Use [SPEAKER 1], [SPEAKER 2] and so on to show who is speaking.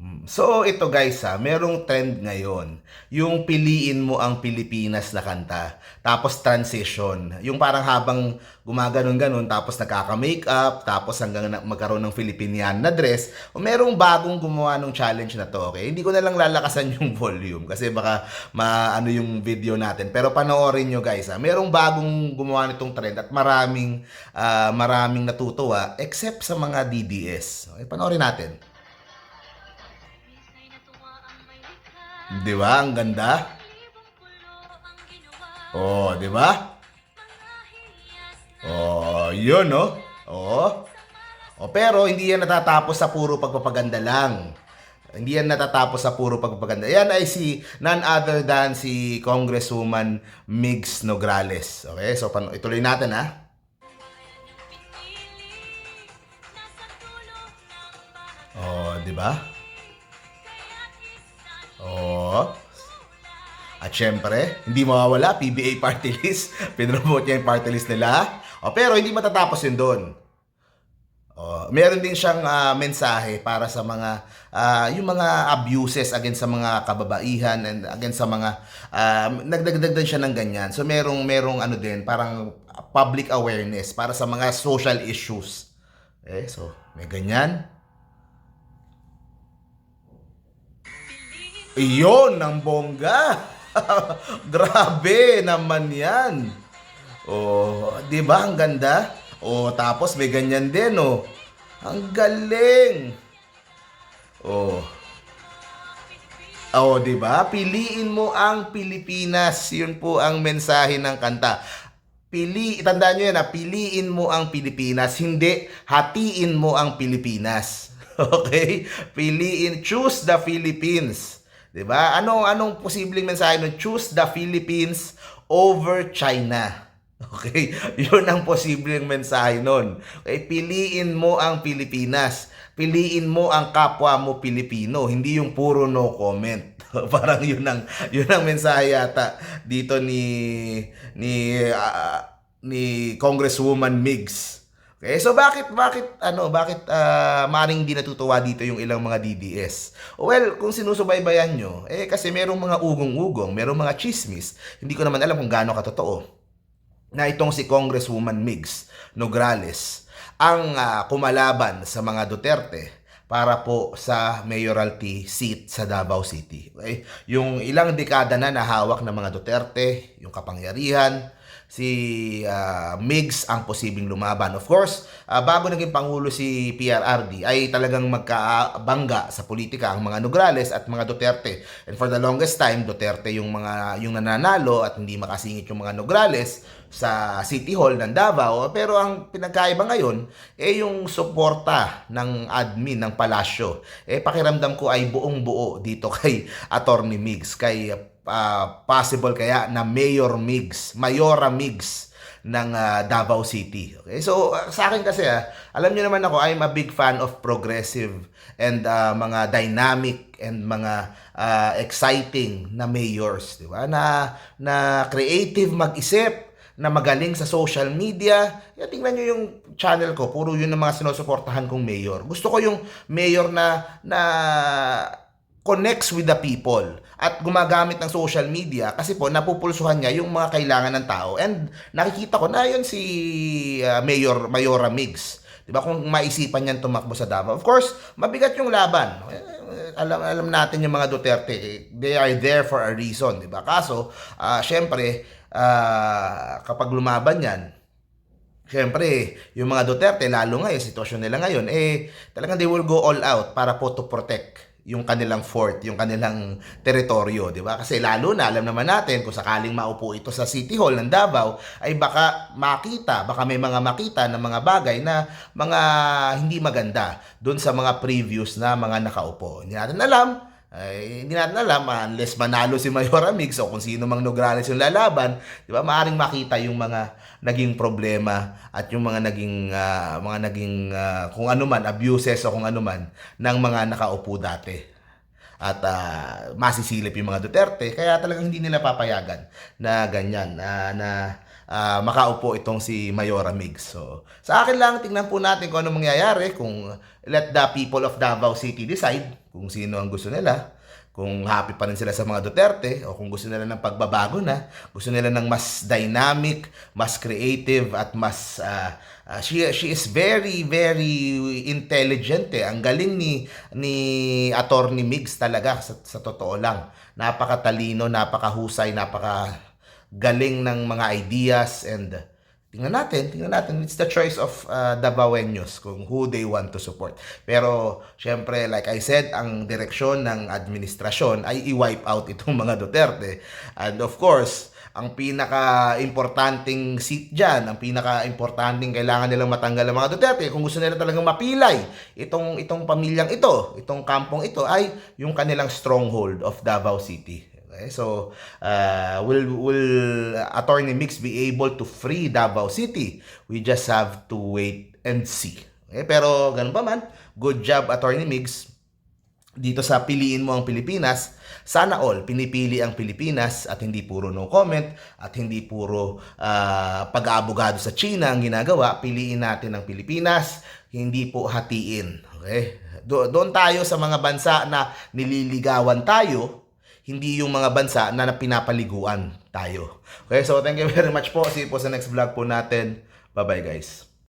[SPEAKER 1] Mm. So ito guys ha, merong trend ngayon. Yung piliin mo ang Pilipinas na kanta. Tapos transition. Yung parang habang gumaganon-ganon tapos nagkaka-makeup, tapos hanggang magkaroon ng Filipinian na dress. O merong bagong gumawa ng challenge na to, okay? Hindi ko na lang lalakasan yung volume kasi baka maano yung video natin. Pero panoorin nyo guys ha. Merong bagong gumawa nitong trend at maraming ah, maraming natutuwa except sa mga DDS. Okay, panoorin natin. Di ba? Ang ganda. Oh, di ba? Oh, yun, no? Oh. Oh, pero hindi yan natatapos sa puro pagpapaganda lang. Hindi yan natatapos sa puro pagpapaganda. Yan ay si none other than si Congresswoman Migs Nograles. Okay, so pan- ituloy natin ha. Oh, di ba? Oh. At syempre, hindi mawawala, PBA party list. Pinromote niya yung party list nila. O, pero hindi matatapos yun doon. O, meron din siyang ah, mensahe para sa mga, ah, yung mga abuses against sa mga kababaihan and against sa mga, ah, nagdagdag siya ng ganyan. So, merong, merong ano din, parang public awareness para sa mga social issues. Eh, so, may ganyan. Iyon, ng bongga. Grabe naman yan. Oh, 'di ba ang ganda? Oh, tapos may ganyan din, oh. Ang galing. Oh. Oh, 'di ba? Piliin mo ang Pilipinas. 'Yun po ang mensahe ng kanta. Pili, tandaan nyo yan ha, piliin mo ang Pilipinas, hindi hatiin mo ang Pilipinas. Okay? Piliin, choose the Philippines. 'Di ba? Ano anong posibleng mensahe nun? Choose the Philippines over China. Okay? 'Yun ang posibleng mensahe nun. Okay? Piliin mo ang Pilipinas. Piliin mo ang kapwa mo Pilipino, hindi yung puro no comment. Parang 'yun ang 'yun ang mensahe yata dito ni ni ah, ni Congresswoman Migs. Okay, so bakit bakit ano bakit ah, maring di natutuwa dito yung ilang mga DDS? Well, kung sinusubaybayan nyo, eh kasi merong mga ugong-ugong, merong mga chismis. Hindi ko naman alam kung gaano katotoo na itong si Congresswoman Migs Nograles ang ah, kumalaban sa mga Duterte para po sa mayoralty seat sa Davao City. Okay? Yung ilang dekada na nahawak ng mga Duterte, yung kapangyarihan, si ah, Migs ang posibleng lumaban. Of course, ah, bago naging pangulo si PRRD ay talagang magkabangga sa politika ang mga Nograles at mga Duterte. And for the longest time, Duterte yung mga yung nananalo at hindi makasingit yung mga Nograles sa City Hall ng Davao. Pero ang pinagkaiba ngayon eh yung suporta ng admin ng palasyo. Eh pakiramdam ko ay buong buo dito kay Attorney Migs, kay ah, possible kaya na Mayor Migs, Mayora Migs ng ah, Davao City. Okay? So ah, sa akin kasi ah, alam niyo naman ako, I'm a big fan of progressive and ah, mga dynamic and mga ah, exciting na mayors, di ba? Na na creative mag-isip, na magaling sa social media. Yeah, tingnan nyo yung channel ko, puro yun ang mga sinusuportahan kong mayor. Gusto ko yung mayor na na connects with the people at gumagamit ng social media kasi po napupulsuhan niya yung mga kailangan ng tao. And nakikita ko na yun si uh, Mayor Mayora Migs 'di ba? Kung maisipan niyan tumakbo sa Davao. Of course mabigat yung laban. Eh, alam alam natin yung mga Duterte eh, they are there for a reason 'di ba? Kaso ah, syempre ah, kapag lumaban yan Siyempre, yung mga Duterte, lalo ngayon, sitwasyon nila ngayon, eh, talagang they will go all out para po to protect yung kanilang fort, yung kanilang teritoryo, di ba? Kasi lalo na, alam naman natin, kung sakaling maupo ito sa City Hall ng Davao, ay baka makita, baka may mga makita ng mga bagay na mga hindi maganda doon sa mga previous na mga nakaupo. Hindi natin alam, ay hindi natin alam ah, unless manalo si Mayor Amix o kung sino mang Nograles yung lalaban, 'di ba? Maaring makita yung mga naging problema at yung mga naging ah, mga naging ah, kung ano man abuses o kung ano man ng mga nakaupo dati. At ah, masisilip yung mga Duterte kaya talagang hindi nila papayagan na ganyan na na ah, makaupo itong si Mayora Migs. So, sa akin lang, tingnan po natin kung ano mangyayari, kung let the people of Davao City decide kung sino ang gusto nila kung happy pa rin sila sa mga Duterte o kung gusto nila ng pagbabago na, gusto nila ng mas dynamic, mas creative at mas ah, ah, she she is very very intelligent eh. Ang galing ni ni Attorney Migs talaga sa, sa totoo lang. Napakatalino, napakahusay, napaka galing ng mga ideas and tingnan natin, tingnan natin. It's the choice of uh, Davaoenos kung who they want to support. Pero, syempre, like I said, ang direksyon ng administrasyon ay i-wipe out itong mga Duterte. And of course, ang pinaka-importanting seat dyan, ang pinaka-importanting kailangan nilang matanggal ng mga Duterte, kung gusto nila talagang mapilay itong, itong pamilyang ito, itong kampong ito, ay yung kanilang stronghold of Davao City. Okay, so uh, will will Attorney Mix be able to free Davao City? We just have to wait and see. Okay, pero ganun pa man, good job Attorney Mix dito sa piliin mo ang Pilipinas. Sana all pinipili ang Pilipinas at hindi puro no comment at hindi puro ah, pag-aabogado sa China ang ginagawa. Piliin natin ang Pilipinas, hindi po hatiin. Okay? Do- doon tayo sa mga bansa na nililigawan tayo, hindi yung mga bansa na pinapaliguan tayo. Okay, so thank you very much po. See you po sa next vlog po natin. Bye-bye guys.